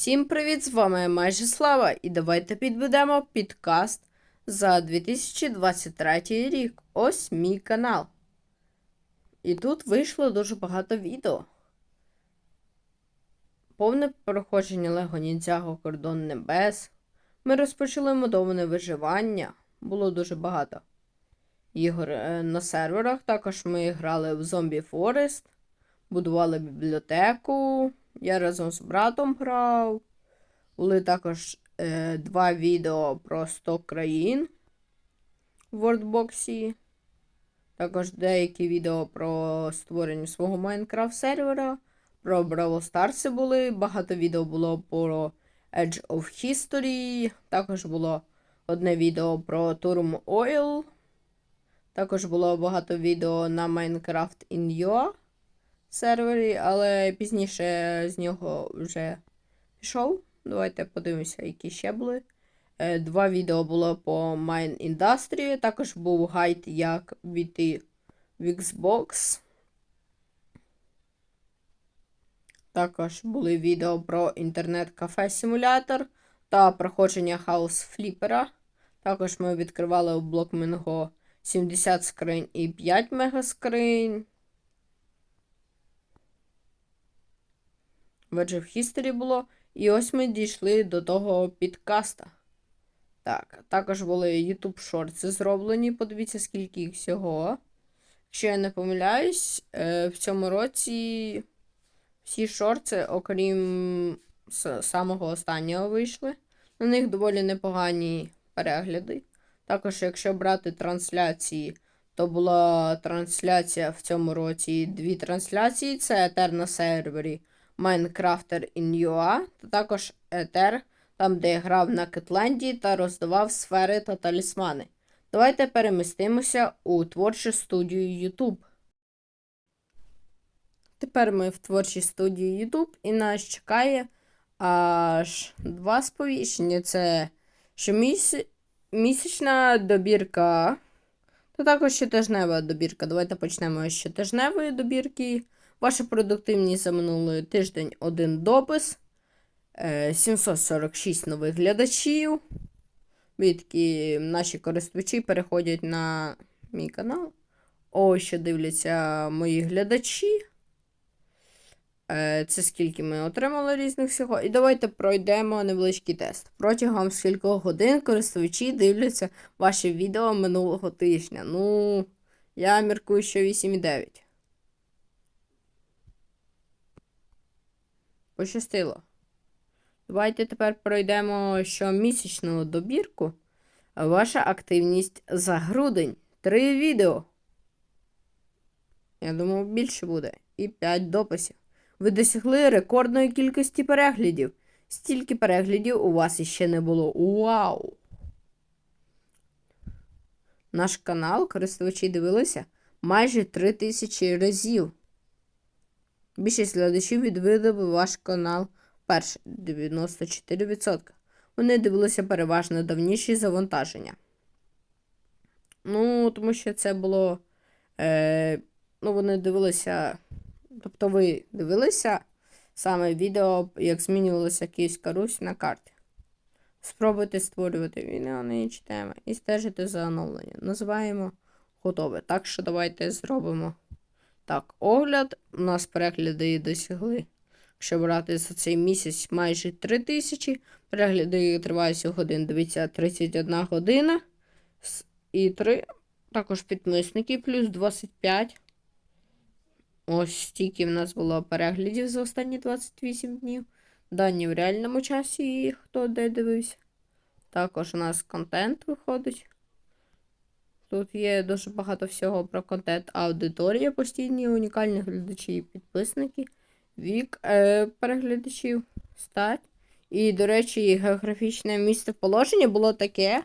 Всім привіт! З вами майже Слава, і давайте підведемо підкаст за 2023 рік. Ось мій канал. І тут вийшло дуже багато відео. Повне проходження Лего Ніндзяго Кордон Небес. Ми розпочали модоване виживання. Було дуже багато ігор е, на серверах. Також ми грали в Zombie Forest, будували бібліотеку. Я разом з братом грав. Були також е, два відео про 100 країн в Wordbox. Також деякі відео про створення свого Майнкрафт сервера. Про Brawl Stars були. Багато відео було про Edge of History. Також було одне відео про Turm Oil. Також було багато відео на Minecraft in UA сервері, але пізніше з нього вже пішов. Давайте подивимося, які ще були. Е, Два відео було по Mine Industry. Також був гайд, як війти в Xbox. Також були відео про інтернет-кафе симулятор та проходження хаус фліпера. Також ми відкривали у блокмінго 70 скринь і 5 мегаскринь. Ведже в History було. І ось ми дійшли до того підкаста. Так, також були YouTube шорти зроблені. Подивіться, скільки їх всього. Якщо я не помиляюсь, е, в цьому році всі шорти, окрім самого останнього, вийшли. На них доволі непогані перегляди. Також, якщо брати трансляції, то була трансляція в цьому році дві трансляції. Це Етер на сервері Minecrafter in UA, та також Етер, там, де я грав на Кетленді та роздавав сфери та талісмани. Давайте перемістимося у творчу студію YouTube. Тепер ми в творчій студії YouTube і нас чекає аж два сповіщення. Це щомісяць місячна добірка, та також щотижнева добірка. Давайте почнемо з щотижневої добірки. Ваша продуктивність за минулий тиждень один допис. е, 746 нових глядачів. Відки наші користувачі переходять на мій канал. Ось що дивляться мої глядачі. Е, Це скільки ми отримали різних всього. І давайте пройдемо невеличкий тест. Протягом скількох годин користувачі дивляться ваші відео минулого тижня. Ну, я міркую, що 8,9. Пощастило. Давайте тепер пройдемо щомісячну добірку. Ваша активність за грудень. Три відео. Я думав, більше буде. І 5 дописів. Ви досягли рекордної кількості переглядів. Стільки переглядів у вас іще не було. Вау! Наш канал користувачі дивилися майже 3000 разів. Більшість глядачів відвідали ваш канал перше 94%. Вони дивилися переважно давніші завантаження. Ну, тому що це було. Е, ну, вони дивилися. Тобто ви дивилися саме відео, як змінювалася Київська Русь на карті. Спробуйте створювати відео на інші теми і стежити за оновленням. Називаємо готове. Так що давайте зробимо. Так, огляд. У нас перегляди досягли. Якщо брати за цей місяць майже 3 тисячі. Перегляди тривають сьогодні, дивіться, 31 година. І 3. Також підписники плюс 25. Ось стільки в нас було переглядів за останні 28 днів. Дані в реальному часі, хто де дивився. Також у нас контент виходить. Тут є дуже багато всього про контент аудиторія, постійні унікальні глядачі і підписники, вік е, переглядачів, стать. І, до речі, географічне місцеположення було таке.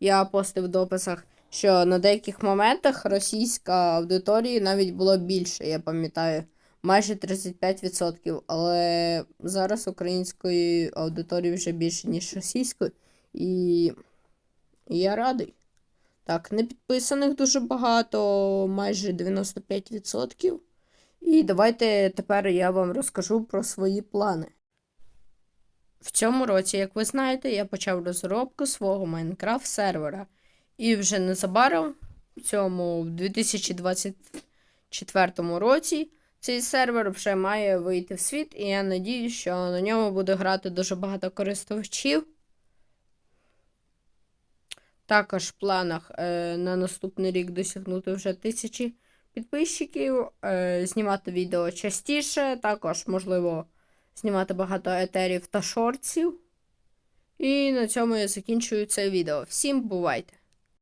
Я постив в дописах, що на деяких моментах російська аудиторія навіть було більше, я пам'ятаю, майже 35%. Але зараз української аудиторії вже більше, ніж російської. І я радий. Так, непідписаних дуже багато, майже 95%. І давайте тепер я вам розкажу про свої плани. В цьому році, як ви знаєте, я почав розробку свого Майнкрафт сервера. І вже незабаром, в цьому в 2024 році, цей сервер вже має вийти в світ, і я надію, що на ньому буде грати дуже багато користувачів. Також в планах е, на наступний рік досягнути вже тисячі підписчиків, е, знімати відео частіше, також, можливо, знімати багато етерів та шортів. І на цьому я закінчую це відео. Всім бувайте!